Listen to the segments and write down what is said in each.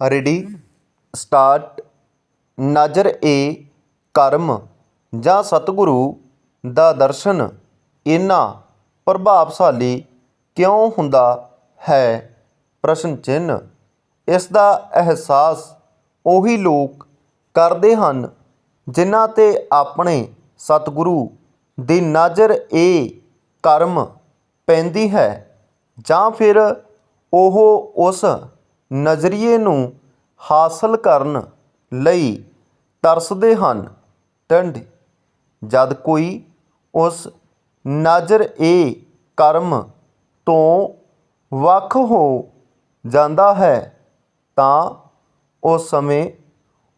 Ready start ਨਜ਼ਰ ਏ ਕਰਮ ਜਾਂ ਸਤਿਗੁਰੂ ਦਾ ਦਰਸ਼ਨ, ਇੰਨਾ ਪ੍ਰਭਾਵਸ਼ਾਲੀ ਕਿਉਂ ਹੁੰਦਾ ਹੈ? ਪ੍ਰਸ਼ਨ ਚਿੰਨ੍ਹ। ਇਸ ਦਾ ਅਹਿਸਾਸ ਉਹੀ ਲੋਕ ਕਰਦੇ ਹਨ ਜਿਨ੍ਹਾਂ 'ਤੇ ਆਪਣੇ ਸਤਿਗੁਰੂ ਦੀ ਨਜ਼ਰ ਏ ਕਰਮ ਪੈਂਦੀ ਹੈ ਜਾਂ ਫਿਰ ਉਹ ਉਸ ਨਜ਼ਰੀਏ ਨੂੰ ਹਾਸਲ ਕਰਨ ਲਈ ਤਰਸਦੇ ਹਨ। ਟੰਡ, ਜਦ ਕੋਈ ਉਸ ਨਜ਼ਰ ਏ ਕਰਮ ਤੋਂ ਵੱਖ ਹੋ ਜਾਂਦਾ ਹੈ, ਤਾਂ ਉਸ ਸਮੇਂ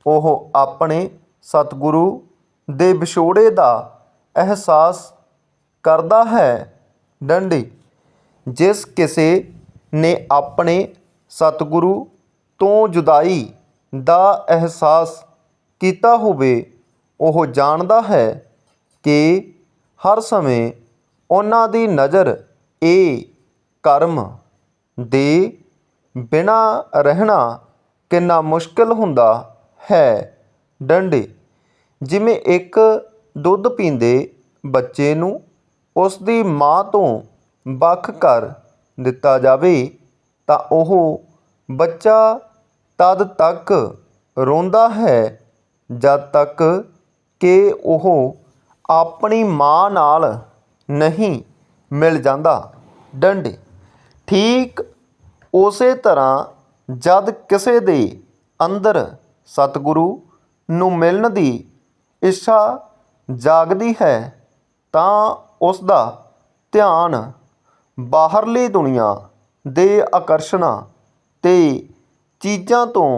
ਉਹ ਆਪਣੇ ਸਤਿਗੁਰੂ ਦੇ ਵਿਛੋੜੇ ਦਾ ਅਹਿਸਾਸ ਕਰਦਾ ਹੈ। ਡੰਡੀ, ਜਿਸ ਕਿਸੇ ਨੇ ਆਪਣੇ ਸਤਿਗੁਰੂ ਤੋਂ ਜੁਦਾਈ ਦਾ ਅਹਿਸਾਸ ਕੀਤਾ ਹੋਵੇ, ਉਹ ਜਾਣਦਾ ਹੈ ਕਿ ਹਰ ਸਮੇਂ ਉਹਨਾਂ ਦੀ ਨਜ਼ਰ ਇਹ ਕਰਮ ਦੇ ਬਿਨਾਂ ਰਹਿਣਾ ਕਿੰਨਾ ਮੁਸ਼ਕਲ ਹੁੰਦਾ ਹੈ। ਡੰਡੇ, ਜਿਵੇਂ ਇੱਕ ਦੁੱਧ ਪੀਂਦੇ ਬੱਚੇ ਨੂੰ, ਉਸ ਦੀ ਮਾਂ ਤੋਂ ਵੱਖ ਕਰ ਦਿੱਤਾ ਜਾਵੇ। ਤਾਂ ਉਹ ਬੱਚਾ ਤਦ ਤੱਕ ਰੋਂਦਾ ਹੈ ਜਦ ਤੱਕ ਕਿ ਉਹ ਆਪਣੀ ਮਾਂ ਨਾਲ ਨਹੀਂ ਮਿਲ ਜਾਂਦਾ। ਡੰਡੇ। ਠੀਕ ਉਸੇ ਤਰ੍ਹਾਂ ਜਦ ਕਿਸੇ ਦੇ ਅੰਦਰ ਸਤਿਗੁਰੂ ਨੂੰ ਮਿਲਣ ਦੀ ਇੱਛਾ ਜਾਗਦੀ ਹੈ, ਤਾਂ ਉਸ ਦਾ ਧਿਆਨ ਬਾਹਰਲੀ ਦੁਨੀਆ ਦੇ ਆਕਰਸ਼ਣਾਂ ਅਤੇ ਚੀਜ਼ਾਂ ਤੋਂ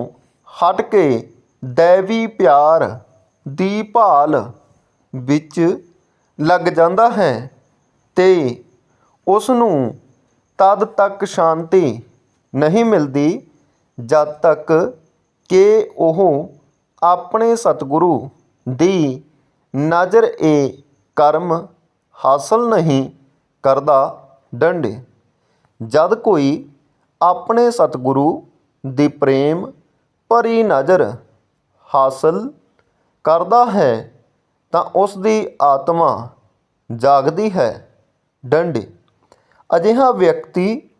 ਹਟ ਕੇ ਦੈਵੀ ਪਿਆਰ ਦੀ ਭਾਲ ਵਿੱਚ ਲੱਗ ਜਾਂਦਾ ਹੈ ਅਤੇ ਉਸ ਨੂੰ ਤਦ ਤੱਕ ਸ਼ਾਂਤੀ ਨਹੀਂ ਮਿਲਦੀ ਜਦ ਤੱਕ ਕਿ ਉਹ ਆਪਣੇ ਸਤਿਗੁਰੂ ਦੀ ਨਜ਼ਰ ਏ ਕਰਮ ਹਾਸਲ ਨਹੀਂ ਕਰਦਾ ਡੰਡੇ। ਜਦ ਕੋਈ ਆਪਣੇ ਸਤਿਗੁਰੂ ਦੀ ਪ੍ਰੇਮ ਭਰੀ ਨਜ਼ਰ ਹਾਸਲ ਕਰਦਾ ਹੈ ਤਾਂ ਉਸ ਦੀ ਆਤਮਾ ਜਾਗਦੀ ਹੈ। ਡੰਡੇ। ਅਜਿਹਾ ਵਿਅਕਤੀ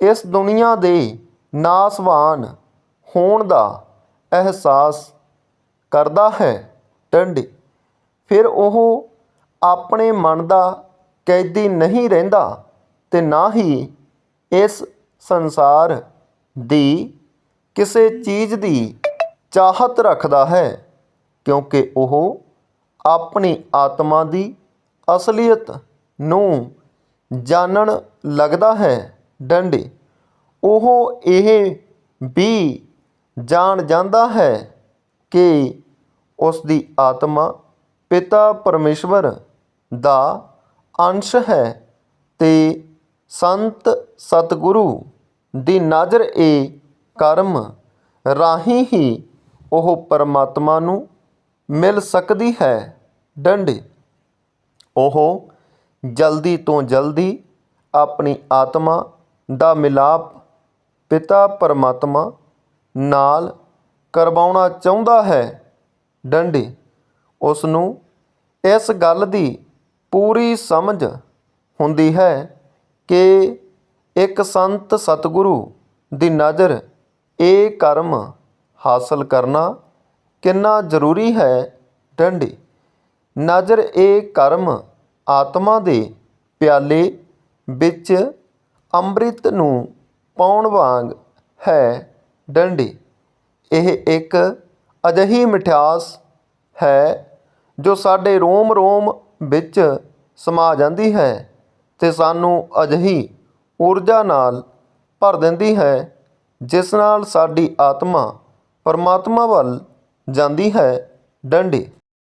ਇਸ ਦੁਨੀਆ ਦੇ ਨਾਸਵਾਨ ਹੋਣ ਦਾ ਅਹਿਸਾਸ ਕਰਦਾ ਹੈ। ਡੰਡੇ। ਫਿਰ ਉਹ ਆਪਣੇ ਮਨ ਦਾ ਕੈਦੀ ਨਹੀਂ ਰਹਿੰਦਾ ਤੇ ਨਾ ਹੀ ਇਸ ਸੰਸਾਰ ਦੀ ਕਿਸੇ ਚੀਜ਼ ਦੀ ਚਾਹਤ ਰੱਖਦਾ ਹੈ, ਕਿਉਂਕਿ ਉਹ ਆਪਣੀ ਆਤਮਾ ਦੀ ਅਸਲੀਅਤ ਨੂੰ ਜਾਣਨ ਲੱਗਦਾ ਹੈ। ਡੰਡੇ, ਉਹ ਇਹ ਵੀ ਜਾਣ ਜਾਂਦਾ ਹੈ ਕਿ ਉਸ ਦੀ ਆਤਮਾ ਪਿਤਾ ਪਰਮੇਸ਼ਵਰ ਦਾ ਅੰਸ਼ ਹੈ ਤੇ ਸੰਤ ਸਤਿਗੁਰੂ ਦੀ ਨਜ਼ਰ ਏ ਕਰਮ ਰਾਹੀਂ ਹੀ ਉਹ ਪਰਮਾਤਮਾ ਨੂੰ ਮਿਲ ਸਕਦੀ ਹੈ। ਡੰਡੇ। ਉਹ ਜਲਦੀ ਤੋਂ ਜਲਦੀ ਆਪਣੀ ਆਤਮਾ ਦਾ ਮਿਲਾਪ ਪਿਤਾ ਪਰਮਾਤਮਾ ਨਾਲ ਕਰਵਾਉਣਾ ਚਾਹੁੰਦਾ ਹੈ। ਡੰਡੇ। ਉਸ ਨੂੰ ਇਸ ਗੱਲ ਦੀ ਪੂਰੀ ਸਮਝ ਹੁੰਦੀ ਹੈ ਕਿ ਇੱਕ ਸੰਤ ਸਤਿਗੁਰੂ ਦੀ ਨਜ਼ਰ ਇਹ ਕਰਮ ਹਾਸਲ ਕਰਨਾ ਕਿੰਨਾ ਜ਼ਰੂਰੀ ਹੈ ਡੰਡੀ? ਨਜ਼ਰ ਇਹ ਕਰਮ ਆਤਮਾ ਦੇ ਪਿਆਲੇ ਵਿੱਚ ਅੰਮ੍ਰਿਤ ਨੂੰ ਪਾਉਣ ਵਾਂਗ ਹੈ ਡੰਡੀ। ਇਹ ਇੱਕ ਅਜਿਹੀ ਮਿਠਾਸ ਹੈ ਜੋ ਸਾਡੇ ਰੋਮ ਰੋਮ ਵਿੱਚ ਸਮਾ ਜਾਂਦੀ ਹੈ। ਤੇ ਸਾਨੂੰ ਅਜਿਹੀ ਊਰਜਾ ਨਾਲ ਭਰ ਦਿੰਦੀ ਹੈ, ਜਿਸ ਨਾਲ ਸਾਡੀ ਆਤਮਾ ਪਰਮਾਤਮਾ ਵੱਲ ਜਾਂਦੀ ਹੈ ਡੰਡੇ।